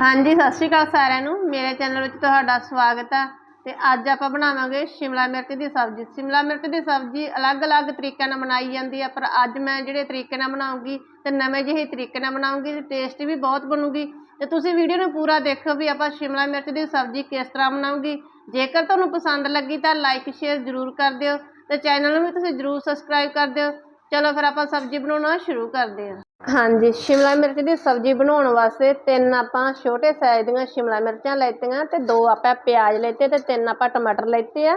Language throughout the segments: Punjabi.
ਹਾਂਜੀ, ਸਤਿ ਸ਼੍ਰੀ ਅਕਾਲ ਸਾਰਿਆਂ ਨੂੰ। ਮੇਰੇ ਚੈਨਲ ਵਿੱਚ ਤੁਹਾਡਾ ਸਵਾਗਤ ਹੈ ਤੇ ਅੱਜ ਆਪਾਂ ਬਣਾਵਾਂਗੇ ਸ਼ਿਮਲਾ ਮਿਰਚ ਦੀ ਸਬਜ਼ੀ। ਸ਼ਿਮਲਾ ਮਿਰਚ ਦੀ ਸਬਜ਼ੀ ਅਲੱਗ-ਅਲੱਗ ਤਰੀਕਿਆਂ ਨਾਲ ਬਣਾਈ ਜਾਂਦੀ ਹੈ ਪਰ ਅੱਜ ਮੈਂ ਜਿਹੜੇ ਤਰੀਕੇ ਨਾਲ ਬਣਾਉਂਗੀ ਤੇ ਨਵੇਂ ਜਿਹੇ ਤਰੀਕੇ ਨਾਲ ਬਣਾਉਂਗੀ ਤੇ ਟੇਸਟ ਵੀ ਬਹੁਤ ਬਣੂਗੀ। ਤੇ ਤੁਸੀਂ ਵੀਡੀਓ ਨੂੰ ਪੂਰਾ ਦੇਖੋ ਵੀ ਆਪਾਂ ਸ਼ਿਮਲਾ ਮਿਰਚ ਦੀ ਸਬਜ਼ੀ ਕਿਸ ਤਰ੍ਹਾਂ ਬਣਾਉਂਗੀ। ਜੇਕਰ ਤੁਹਾਨੂੰ ਪਸੰਦ ਲੱਗੀ ਤਾਂ ਲਾਈਕ, ਸ਼ੇਅਰ ਜ਼ਰੂਰ ਕਰ ਦਿਓ ਤੇ ਚੈਨਲ ਨੂੰ ਵੀ ਤੁਸੀਂ ਜ਼ਰੂਰ ਸਬਸਕ੍ਰਾਈਬ ਕਰ ਦਿਓ। ਚਲੋ ਫਿਰ ਆਪਾਂ ਸਬਜ਼ੀ ਬਣਾਉਣਾ ਸ਼ੁਰੂ ਕਰਦੇ ਹਾਂ। ਹਾਂਜੀ, ਸ਼ਿਮਲਾ ਮਿਰਚ ਦੀ ਸਬਜ਼ੀ ਬਣਾਉਣ ਵਾਸਤੇ ਤਿੰਨ ਆਪਾਂ ਛੋਟੇ ਸਾਈਜ਼ ਦੀਆਂ ਸ਼ਿਮਲਾ ਮਿਰਚਾਂ ਲੈਤੀਆਂ ਤੇ ਦੋ ਆਪਾਂ ਪਿਆਜ਼ ਲੈਤੇ ਤੇ ਤਿੰਨ ਆਪਾਂ ਟਮਾਟਰ ਲੈਤੇ ਆ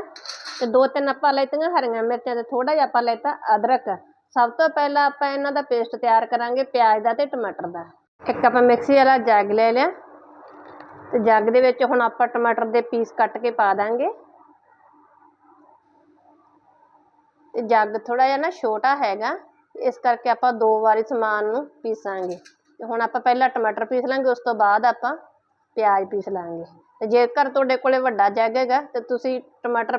ਤੇ ਦੋ ਤਿੰਨ ਆਪਾਂ ਲੈਤੀਆਂ ਹਰੀਆਂ ਮਿਰਚਾਂ ਤੇ ਥੋੜਾ ਜਿਹਾ ਆਪਾਂ ਲੈਤਾ ਅਦਰਕ। ਸਭ ਤੋਂ ਪਹਿਲਾਂ ਆਪਾਂ ਇਹਨਾਂ ਦਾ ਪੇਸਟ ਤਿਆਰ ਕਰਾਂਗੇ ਪਿਆਜ਼ ਦਾ ਤੇ ਟਮਾਟਰ ਦਾ। ਇੱਕ ਆਪਾਂ ਮਿਕਸੀ ਵਾਲਾ ਜੱਗ ਲੈ ਲਿਆ ਤੇ ਜੱਗ ਦੇ ਵਿੱਚ ਹੁਣ ਆਪਾਂ ਟਮਾਟਰ ਦੇ ਪੀਸ ਕੱਟ ਕੇ ਪਾ ਦਾਂਗੇ। ਤੇ ਜੱਗ ਥੋੜਾ ਜਿਹਾ ਨਾ ਛੋਟਾ ਹੈਗਾ। ਇਸ ਕਰਕੇ ਆਪਾਂ ਦੋ ਵਾਰੀ ਸਮਾਨ ਨੂੰ ਪੀਸਾਂਗੇ। ਤੇ ਹੁਣ ਆਪਾਂ ਪਹਿਲਾਂ ਟਮਾਟਰ ਪੀਸ ਲਾਂਗੇ, ਉਸ ਤੋਂ ਬਾਅਦ ਆਪਾਂ ਪਿਆਜ਼ ਪੀਸ ਲਾਂਗੇ। ਤੇ ਜੇਕਰ ਤੁਹਾਡੇ ਕੋਲੇ ਵੱਡਾ ਜੱਗ ਹੈਗਾ, ਤੇ ਤੁਸੀਂ ਟਮਾਟਰ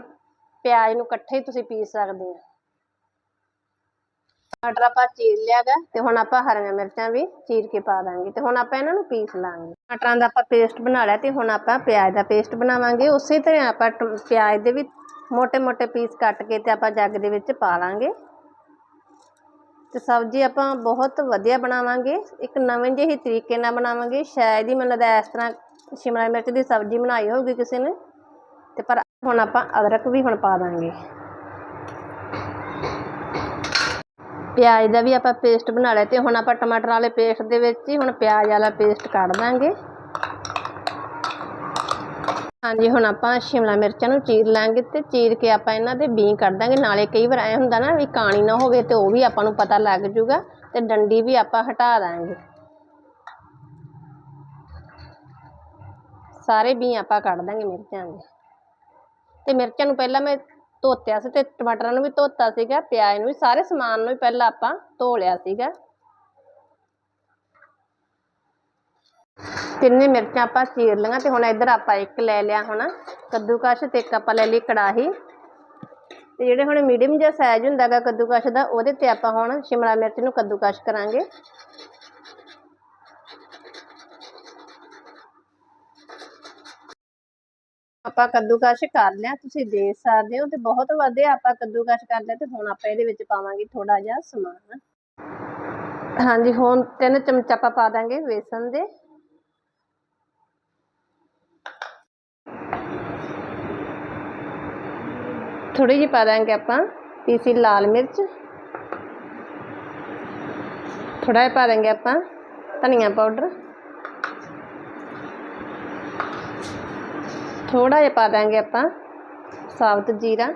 ਪਿਆਜ਼ ਨੂੰ ਇਕੱਠੇ ਹੀ ਤੁਸੀਂ ਪੀਸ ਸਕਦੇ ਹੋ। ਟਮਾਟਰ ਆਪਾਂ ਚੀਰ ਲਿਆਗਾ ਤੇ ਹੁਣ ਆਪਾਂ ਹਰੀਆਂ ਮਿਰਚਾਂ ਵੀ ਚੀਰ ਕੇ ਪਾ ਦਾਂਗੇ। ਤੇ ਹੁਣ ਆਪਾਂ ਇਹਨਾਂ ਨੂੰ ਪੀਸ ਲਾਂਗੇ। ਟਮਾਟਰਾਂ ਦਾ ਆਪਾਂ ਪੇਸਟ ਬਣਾ ਲਿਆ ਤੇ ਹੁਣ ਆਪਾਂ ਪਿਆਜ਼ ਦਾ ਪੇਸਟ ਬਣਾਵਾਂਗੇ। ਉਸੇ ਤਰ੍ਹਾਂ ਆਪਾਂ ਪਿਆਜ਼ ਦੇ ਵੀ ਮੋਟੇ ਮੋਟੇ ਪੀਸ ਕੱਟ ਕੇ ਤੇ ਆਪਾਂ ਜੱਗ ਦੇ ਵਿੱਚ ਪਾ ਲਾਂਗੇ। ਤੇ ਸਬਜ਼ੀ ਆਪਾਂ ਬਹੁਤ ਵਧੀਆ ਬਣਾਵਾਂਗੇ। ਇੱਕ ਨਵੇਂ ਜਿਹੇ ਤਰੀਕੇ ਨਾਲ ਬਣਾਵਾਂਗੇ। ਸ਼ਾਇਦ ਹੀ ਮੈਨੂੰ ਲੱਗਦਾ ਇਸ ਤਰ੍ਹਾਂ ਸ਼ਿਮਲਾ ਮਿਰਚ ਦੀ ਸਬਜ਼ੀ ਬਣਾਈ ਹੋਊਗੀ ਕਿਸੇ ਨੇ। ਤੇ ਪਰ ਹੁਣ ਆਪਾਂ ਅਦਰਕ ਵੀ ਹੁਣ ਪਾ ਦਾਂਗੇ। ਪਿਆਜ਼ ਦਾ ਵੀ ਆਪਾਂ ਪੇਸਟ ਬਣਾ ਲਿਆ ਤੇ ਹੁਣ ਆਪਾਂ ਟਮਾਟਰ ਵਾਲੇ ਪੇਸਟ ਦੇ ਵਿੱਚ ਹੀ ਹੁਣ ਪਿਆਜ਼ ਵਾਲਾ ਪੇਸਟ ਕੱਢ ਦਾਂਗੇ। ਹਾਂਜੀ, ਹੁਣ ਆਪਾਂ ਸ਼ਿਮਲਾ ਮਿਰਚਾਂ ਨੂੰ ਚੀਰ ਲਾਂਗੇ ਤੇ ਚੀਰ ਕੇ ਆਪਾਂ ਇਹਨਾਂ ਦੇ ਬੀ ਕੱਢ ਦਾਂਗੇ। ਨਾਲੇ ਕਈ ਵਾਰ ਐ ਹੁੰਦਾ ਨਾ ਵੀ ਕਾਣੀ ਨਾ ਹੋਵੇ ਤੇ ਉਹ ਵੀ ਆਪਾਂ ਨੂੰ ਪਤਾ ਲੱਗ ਜੂਗਾ ਤੇ ਡੰਡੀ ਵੀ ਆਪਾਂ ਹਟਾ ਦਾਂਗੇ। ਸਾਰੇ ਬੀ ਆਪਾਂ ਕੱਢ ਦਾਂਗੇ ਮਿਰਚਾਂ ਦੇ। ਤੇ ਮਿਰਚਾਂ ਨੂੰ ਪਹਿਲਾਂ ਮੈਂ ਧੋਤਿਆ ਸੀ ਤੇ ਟਮਾਟਰਾਂ ਨੂੰ ਵੀ ਧੋਤਾ ਸੀਗਾ, ਪਿਆਜ਼ ਨੂੰ ਵੀ, ਸਾਰੇ ਸਮਾਨ ਨੂੰ ਵੀ ਪਹਿਲਾਂ ਆਪਾਂ ਧੋ ਲਿਆ ਸੀਗਾ। ਤਿੰਨੇ ਮਿਰਚਾਂ ਆਪਾਂ ਚੀਰ ਲਈਆਂ ਤੇ ਹੁਣ ਇੱਧਰ ਆਪਾਂ ਇੱਕ ਲੈ ਲਿਆ ਹੁਣ ਕੱਦੂਕਸ਼ ਤੇ ਇੱਕ ਆਪਾਂ ਲੈ ਲਈ ਕੜਾਹੀ। ਤੇ ਜਿਹੜੇ ਹੁਣ ਮੀਡੀਅਮ ਜਿਹਾ ਸਾਈਜ਼ ਹੁੰਦਾ ਕੱਦੂਕਸ਼ ਦਾ, ਉਹਦੇ ਤੇ ਆਪਾਂ ਹੁਣ ਸ਼ਿਮਲਾ ਮਿਰਚ ਨੂੰ ਕੱਦੂਕਸ਼ ਕਰਾਂਗੇ। ਆਪਾਂ ਕੱਦੂਕਸ਼ ਕਰ ਲਿਆ, ਤੁਸੀਂ ਦੇਖ ਸਕਦੇ ਹੋ ਤੇ ਬਹੁਤ ਵਧੀਆ ਆਪਾਂ ਕੱਦੂਕਸ਼ ਕਰ ਲਿਆ ਤੇ ਹੁਣ ਆਪਾਂ ਇਹਦੇ ਵਿੱਚ ਪਾਵਾਂਗੇ ਥੋੜਾ ਜਿਹਾ ਸਮਾਨ। ਹਾਂਜੀ, ਹੁਣ ਤਿੰਨ ਚਮਚ ਆਪਾਂ ਪਾ ਦਾਂਗੇ ਵੇਸਣ ਦੇ। ਥੋੜੀ ਜਿਹੀ ਪਾ ਦਾਂਗੇ ਆਪਾਂ, ਪੀਸੀ ਲਾਲ ਮਿਰਚ। ਥੋੜਾ ਜਿਹਾ ਪਾ ਦਾਂਗੇ ਆਪਾਂ, ਧਨੀਆ ਪਾਊਡਰ। ਥੋੜਾ ਜਿਹਾ ਪਾ ਦਾਂਗੇ ਆਪਾਂ, ਸਾਬਤ ਜੀਰਾ।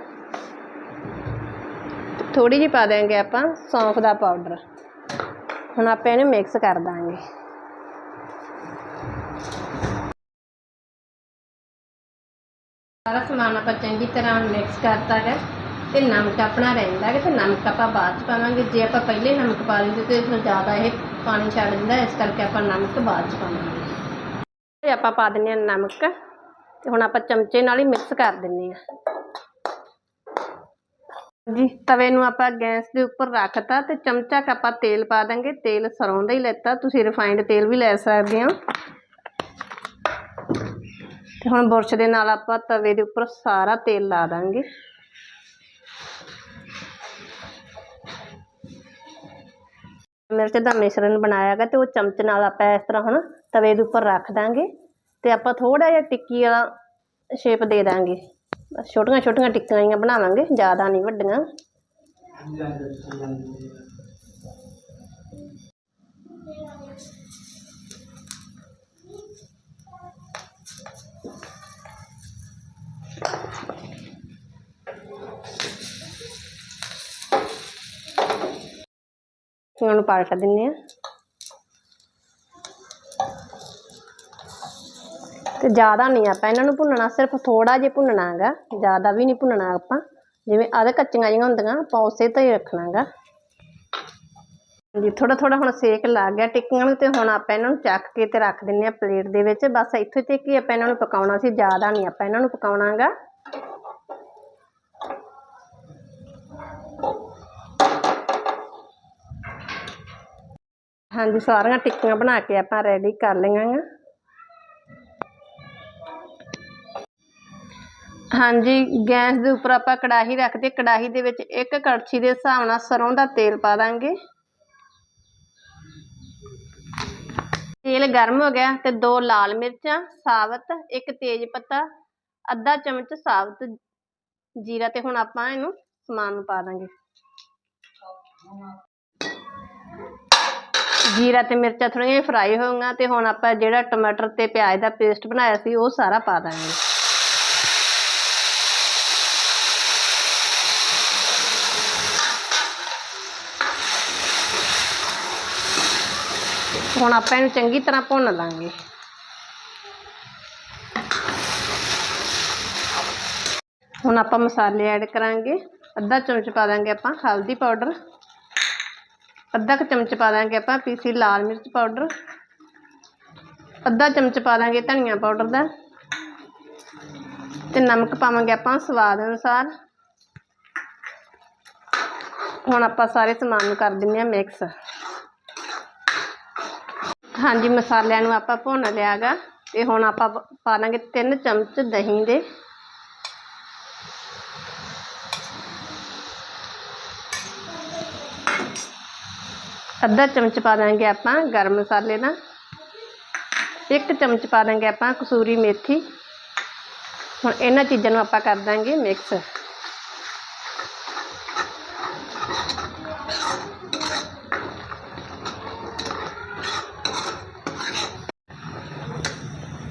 ਥੋੜੀ ਜਿਹੀ ਪਾ ਦਾਂਗੇ ਆਪਾਂ, ਸੌਂਫ ਦਾ ਪਾਊਡਰ। ਹੁਣ ਆਪਾਂ ਇਹਨੂੰ ਮਿਕਸ ਕਰ ਦਾਂਗੇ। ਸਾਰਾ ਸਮਾਨ ਆਪਾਂ ਚੰਗੀ ਤਰ੍ਹਾਂ ਮਿਕਸ ਕਰਤਾ ਹੈ ਤੇ ਨਮਕ ਆਪਣਾ ਰਹਿੰਦਾ ਹੈ ਤੇ ਨਮਕ ਆਪਾਂ ਬਾਅਦ ਚ ਪਾਵਾਂਗੇ। ਜੇ ਆਪਾਂ ਪਹਿਲੇ ਨਮਕ ਪਾ ਦਿੰਦੇ ਤੇ ਫਿਰ ਜ਼ਿਆਦਾ ਇਹ ਪਾਣੀ ਛੱਡ ਦਿੰਦਾ ਇਸ ਕਰਕੇ ਆਪਾਂ ਨਮਕ ਬਾਅਦ ਚ ਪਾਵਾਂਗੇ। ਤੇ ਆਪਾਂ ਪਾ ਦਿੰਦੇ ਹਾਂ ਨਮਕ ਤੇ ਹੁਣ ਆਪਾਂ ਚਮਚੇ ਨਾਲ ਹੀ ਮਿਕਸ ਕਰ ਦਿੰਦੇ ਹਾਂ। ਜੀ ਤਵੇ ਨੂੰ ਆਪਾਂ ਗੈਸ ਦੇ ਉੱਪਰ ਰੱਖਤਾ ਤੇ ਚਮਚਾ ਕ ਆਪਾਂ ਤੇਲ ਪਾ ਦਾਂਗੇ। ਤੇਲ ਸਰੋਂ ਦਾ ਹੀ ਲੈਤਾ। ਤੁਸੀਂ ਰਿਫਾਈਨਡ ਤੇਲ ਵੀ ਲੈ ਸਕਦੇ ਹੋ। ਤੇ ਹੁਣ ਬੁਰਸ਼ ਦੇ ਨਾਲ ਆਪਾਂ ਤਵੇ ਦੇ ਉੱਪਰ ਸਾਰਾ ਤੇਲ ਲਾ ਦਾਂਗੇ। ਮਿਰਚ ਦਾ ਮਿਸ਼ਰਣ ਬਣਾਇਆ ਗਾ ਤੇ ਉਹ ਚਮਚ ਨਾਲ ਆਪਾਂ ਇਸ ਤਰ੍ਹਾਂ ਹੁਣ ਤਵੇ ਦੇ ਉੱਪਰ ਰੱਖ ਦਾਂਗੇ ਤੇ ਆਪਾਂ ਥੋੜਾ ਜਿਹਾ ਟਿੱਕੀ ਵਾਲਾ ਸ਼ੇਪ ਦੇ ਦਾਂਗੇ। ਛੋਟੀਆਂ ਛੋਟੀਆਂ ਟਿੱਕੀਆਂ ਜਿਹੀਆਂ ਬਣਾਵਾਂਗੇ, ਜ਼ਿਆਦਾ ਨਹੀਂ ਵੱਡੀਆਂ। ਇਹਨਾਂ ਨੂੰ ਪਲਟ ਦਿੰਨੇ ਆ ਤੇ ਜ਼ਿਆਦਾ ਨਹੀਂ ਆਪਾਂ ਇਹਨਾਂ ਨੂੰ ਭੁੰਨਣਾ, ਸਿਰਫ ਥੋੜਾ ਜਿਹਾ ਭੁੰਨਣਾ ਹੈਗਾ। ਜ਼ਿਆਦਾ ਵੀ ਨਹੀਂ ਭੁੰਨਣਾ ਆਪਾਂ। ਜਿਵੇਂ ਆਦੇ ਕੱਚੀਆਂ ਜਿਹੀਆਂ ਹੁੰਦੀਆਂ, ਆਪਾਂ ਉਸੇ ਤੋਂ ਹੀ ਰੱਖਣਾ ਹੈਗਾ। ਜੀ ਥੋੜਾ ਥੋੜਾ ਹੁਣ ਸੇਕ ਲੱਗ ਗਿਆ। ਟਿੱਕੀਆਂ ਨੂੰ ਤੇ ਹੁਣ ਆਪਾਂ ਇਹਨਾਂ ਨੂੰ ਚੱਕ ਕੇ ਤੇ ਰੱਖ ਦਿੰਨੇ ਆ ਪਲੇਟ ਦੇ ਵਿੱਚ। ਬਸ ਇੱਥੇ ਤੱਕ ਹੀ ਆਪਾਂ ਇਹਨਾਂ ਨੂੰ ਪਕਾਉਣਾ ਸੀ। ਜ਼ਿਆਦਾ ਨਹੀਂ ਆਪਾਂ ਇਹਨਾਂ ਨੂੰ ਪਕਾਉਣਾ ਹਾਂਜੀ, ਸਾਰੀਆਂ ਟਿੱਕੀਆਂ ਬਣਾ ਕੇ ਆਪਾਂ ਰੈਡੀ ਕਰ ਲਈਆਂ ਆ। ਹਾਂਜੀ, ਗੈਸ ਦੇ ਉੱਪਰ ਆਪਾਂ ਕੜਾਹੀ ਰੱਖਦੇ ਕੜਾਹੀ ਦੇ ਵਿੱਚ ਇੱਕ ਕੜਛੀ ਦੇ ਹਿਸਾਬ ਨਾਲ ਸਰੋਂ ਦਾ ਤੇਲ ਪਾ ਦਾਂਗੇ। ਤੇਲ ਗਰਮ ਹੋ ਗਿਆ ਤੇ ਦੋ ਲਾਲ ਮਿਰਚਾਂ, ਸਾਬਤ, ਇੱਕ ਤੇਜ ਪੱਤਾ, ਅੱਧਾ ਚਮਚ ਸਾਬਤ ਜੀਰਾ ਤੇ ਹੁਣ ਆਪਾਂ ਇਹਨੂੰ ਸਮਾਨ ਨੂੰ ਪਾ ਦਾਂਗੇ। ਜੀਰਾ ਤੇ ਮਿਰਚਾਂ ਥੋੜ੍ਹੀਆਂ ਫਰਾਈ ਹੋ ਗਈਆਂ ਤੇ ਹੁਣ ਆਪਾਂ ਜਿਹੜਾ ਟਮਾਟਰ ਤੇ ਪਿਆਜ਼ ਦਾ ਪੇਸਟ ਬਣਾਇਆ ਸੀ, ਉਹ ਸਾਰਾ ਪਾ ਦਾਂਗੇ। ਹੁਣ ਆਪਾਂ ਇਹਨੂੰ ਚੰਗੀ ਤਰ੍ਹਾਂ ਭੁੰਨ ਲਾਂਗੇ। ਹੁਣ ਆਪਾਂ ਮਸਾਲੇ ਐਡ ਕਰਾਂਗੇ। ਅੱਧਾ ਚਮਚ ਪਾ ਦਾਂਗੇ ਆਪਾਂ ਹਲਦੀ ਪਾਊਡਰ। ਅੱਧਾ ਕੁ ਚਮਚ ਪਾ ਦਾਂਗੇ ਆਪਾਂ ਪੀਸੀ ਲਾਲ ਮਿਰਚ ਪਾਊਡਰ। ਅੱਧਾ ਚਮਚ ਪਾ ਦਾਂਗੇ ਧਨੀਆ ਪਾਊਡਰ ਦਾ। ਤੇ ਨਮਕ ਪਾਵਾਂਗੇ ਆਪਾਂ ਸਵਾਦ ਅਨੁਸਾਰ। ਹੁਣ ਆਪਾਂ ਸਾਰੇ ਸਮਾਨ ਨੂੰ ਕਰ ਦਿੰਦੇ ਆ ਮਿਕਸ ਹਾਂਜੀ, ਮਸਾਲਿਆਂ ਨੂੰ ਆਪਾਂ ਭੁੰਨ ਲਿਆਗਾ। ਤੇ ਹੁਣ ਆਪਾਂ ਪਾ ਦਾਂਗੇ 3 ਚਮਚ ਦਹੀਂ ਦੇ। ਅੱਧਾ ਚਮਚ ਪਾ ਦਾਂਗੇ ਆਪਾਂ ਗਰਮ ਮਸਾਲੇ ਦਾ ਇੱਕ ਚਮਚ ਪਾ ਦਾਂਗੇ ਆਪਾਂ ਕਸੂਰੀ ਮੇਥੀ। ਹੁਣ ਇਹਨਾਂ ਚੀਜ਼ਾਂ ਨੂੰ ਆਪਾਂ ਕਰ ਦਾਂਗੇ ਮਿਕਸ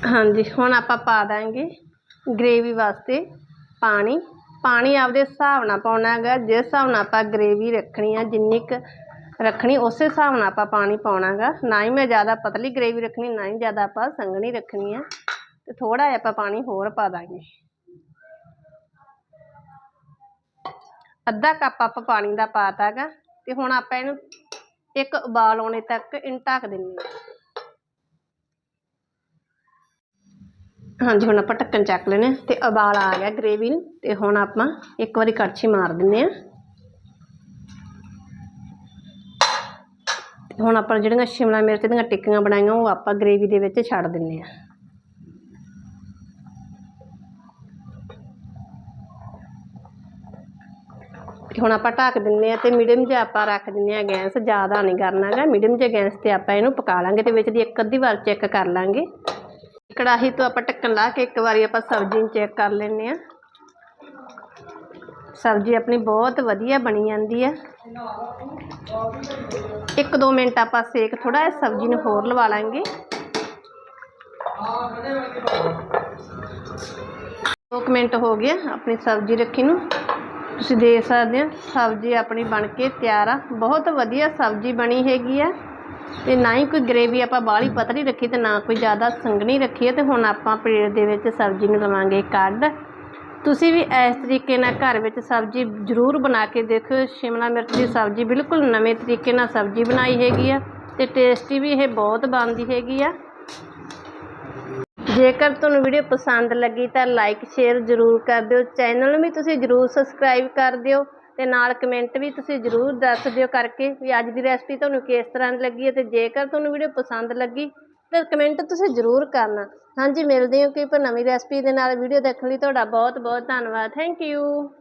ਹਾਂਜੀ, ਹੁਣ ਆਪਾਂ ਪਾ ਦਾਂਗੇ ਗ੍ਰੇਵੀ ਵਾਸਤੇ ਪਾਣੀ। ਪਾਣੀ ਆਪਦੇ ਹਿਸਾਬ ਨਾਲ ਪਾਉਣਾ ਹੈਗਾ। ਜਿਸ ਹਿਸਾਬ ਨਾਲ ਆਪਾਂ ਗ੍ਰੇਵੀ ਰੱਖਣੀ ਆ, ਜਿੰਨੀ ਕੁ ਰੱਖਣੀ ਉਸੇ ਹਿਸਾਬ ਨਾਲ ਆਪਾਂ ਪਾਣੀ ਪਾਉਣਾ ਗਾ ਨਾ ਹੀ ਮੈਂ ਜ਼ਿਆਦਾ ਪਤਲੀ ਗ੍ਰੇਵੀ ਰੱਖਣੀ, ਨਾ ਹੀ ਜ਼ਿਆਦਾ ਆਪਾਂ ਸੰਘਣੀ ਰੱਖਣੀ ਆ। ਤੇ ਥੋੜਾ ਜਿਹਾ ਆਪਾਂ ਪਾਣੀ ਹੋਰ ਪਾ ਦਾਂਗੇ। ਅੱਧਾ ਕੱਪ ਆਪਾਂ ਪਾਣੀ ਦਾ ਪਾਤਾ ਗਾ ਤੇ ਹੁਣ ਆਪਾਂ ਇਹਨੂੰ ਇੱਕ ਉਬਾਲ ਆਉਣੇ ਤੱਕ ਇਹਨੂੰ ਢੱਕ ਦਿੰਦੇ ਹਾਂ ਹਾਂਜੀ, ਹੁਣ ਆਪਾਂ ਢੱਕਣ ਚੱਕ ਲੈਣੇ ਆ ਤੇ ਉਬਾਲ ਆ ਗਿਆ ਗ੍ਰੇਵੀ ਨੂੰ ਤੇ ਹੁਣ ਆਪਾਂ ਇੱਕ ਵਾਰੀ ਕੜਛੀ ਮਾਰ ਦਿੰਦੇ ਆ। ਹੁਣ ਆਪਾਂ ਜਿਹੜੀਆਂ ਸ਼ਿਮਲਾ ਮਿਰਚ ਦੀਆਂ ਟਿੱਕੀਆਂ ਬਣਾਈਆਂ, ਉਹ ਆਪਾਂ ਗ੍ਰੇਵੀ ਦੇ ਵਿੱਚ ਛੱਡ ਦਿੰਨੇ ਆ ਤੇ ਹੁਣ ਆਪਾਂ ਢੱਕ ਦਿੰਨੇ ਆ ਤੇ ਮੀਡੀਅਮ 'ਚ ਆਪਾਂ ਰੱਖ ਦਿੰਨੇ ਆ ਗੈਸ, ਜ਼ਿਆਦਾ ਨਹੀਂ ਕਰਨਾ ਹੈਗਾ। ਮੀਡੀਅਮ 'ਚ ਗੈਸ ਤੇ ਆਪਾਂ ਇਹਨੂੰ ਪਕਾ ਲਾਂਗੇ ਤੇ ਵਿੱਚ ਦੀ ਇੱਕ ਅੱਧੀ ਵਾਰ ਚੈੱਕ ਕਰ ਲਾਂਗੇ। ਕੜਾਹੀ ਤੋਂ ਆਪਾਂ ਢੱਕਣ ਲਾ ਕੇ ਇੱਕ ਵਾਰੀ ਆਪਾਂ ਸਬਜ਼ੀ ਨੂੰ ਚੈੱਕ ਕਰ ਲੈਂਦੇ ਆ ਸਬਜ਼ੀ ਆਪਣੀ ਬਹੁਤ ਵਧੀਆ ਬਣੀ ਜਾਂਦੀ ਹੈ। ਇੱਕ ਦੋ ਮਿੰਟ ਆਪਾਂ ਸੇਕ ਥੋੜਾ ਜਿਹਾ ਸਬਜ਼ੀ ਨੂੰ ਹੋਰ ਲਵਾ ਲਾਂਗੇ। ਦੋ ਕੁ ਮਿੰਟ ਹੋ ਗਿਆ ਆਪਣੀ ਸਬਜ਼ੀ ਰੱਖੀ ਨੂੰ। ਤੁਸੀਂ ਦੇਖ ਸਕਦੇ ਹੋ, ਸਬਜ਼ੀ ਆਪਣੀ ਬਣ ਕੇ ਤਿਆਰ ਆ। ਬਹੁਤ ਵਧੀਆ ਸਬਜ਼ੀ ਬਣੀ ਹੈਗੀ ਆ। ਤੇ ਨਾ ਹੀ ਕੋਈ ਗ੍ਰੇਵੀ ਆਪਾਂ ਬਾਹਲੀ ਪਤਲੀ ਰੱਖੀ ਤੇ ਨਾ ਕੋਈ ਜ਼ਿਆਦਾ ਸੰਘਣੀ ਰੱਖੀ ਹੈ ਤੇ ਹੁਣ ਆਪਾਂ ਪਲੇਟ ਦੇ ਵਿੱਚ ਸਬਜ਼ੀ ਨੂੰ ਲਵਾਂਗੇ ਕੱਢ। ਤੁਸੀਂ ਵੀ ਇਸ ਤਰੀਕੇ ਨਾਲ ਘਰ ਵਿੱਚ ਸਬਜ਼ੀ ਜ਼ਰੂਰ ਬਣਾ ਕੇ ਦੇਖਿਓ। ਸ਼ਿਮਲਾ ਮਿਰਚ ਦੀ ਸਬਜ਼ੀ ਬਿਲਕੁਲ ਨਵੇਂ ਤਰੀਕੇ ਨਾਲ ਸਬਜ਼ੀ ਬਣਾਈ ਹੈਗੀ ਆ ਅਤੇ ਟੇਸਟੀ ਵੀ ਇਹ ਬਹੁਤ ਬਣਦੀ ਹੈਗੀ ਆ। ਜੇਕਰ ਤੁਹਾਨੂੰ ਵੀਡੀਓ ਪਸੰਦ ਲੱਗੀ ਤਾਂ ਲਾਈਕ, ਸ਼ੇਅਰ ਜ਼ਰੂਰ ਕਰ ਦਿਓ। ਚੈਨਲ ਨੂੰ ਵੀ ਤੁਸੀਂ ਜ਼ਰੂਰ ਸਬਸਕ੍ਰਾਈਬ ਕਰ ਦਿਓ ਤੇ ਨਾਲ ਕਮੈਂਟ ਵੀ ਤੁਸੀਂ ਜ਼ਰੂਰ ਦੱਸ ਦਿਓ ਕਰਕੇ ਵੀ ਅੱਜ ਦੀ ਰੈਸਪੀ ਤੁਹਾਨੂੰ ਕਿਸ ਤਰ੍ਹਾਂ ਦੀ ਲੱਗੀ ਹੈ ਤੇ ਜੇਕਰ ਤੁਹਾਨੂੰ ਵੀਡੀਓ ਪਸੰਦ ਲੱਗੀ ਤਾਂ ਕਮੈਂਟ ਤੁਸੀਂ ਜ਼ਰੂਰ ਕਰਨਾ। ਹਾਂਜੀ, ਮਿਲਦੇ ਹਾਂ ਕਿ ਪਰ ਨਵੀਂ ਰੈਸਪੀ ਦੇ ਨਾਲ। ਵੀਡੀਓ ਦੇਖਣ ਲਈ ਤੁਹਾਡਾ ਬਹੁਤ ਬਹੁਤ ਧੰਨਵਾਦ। Thank you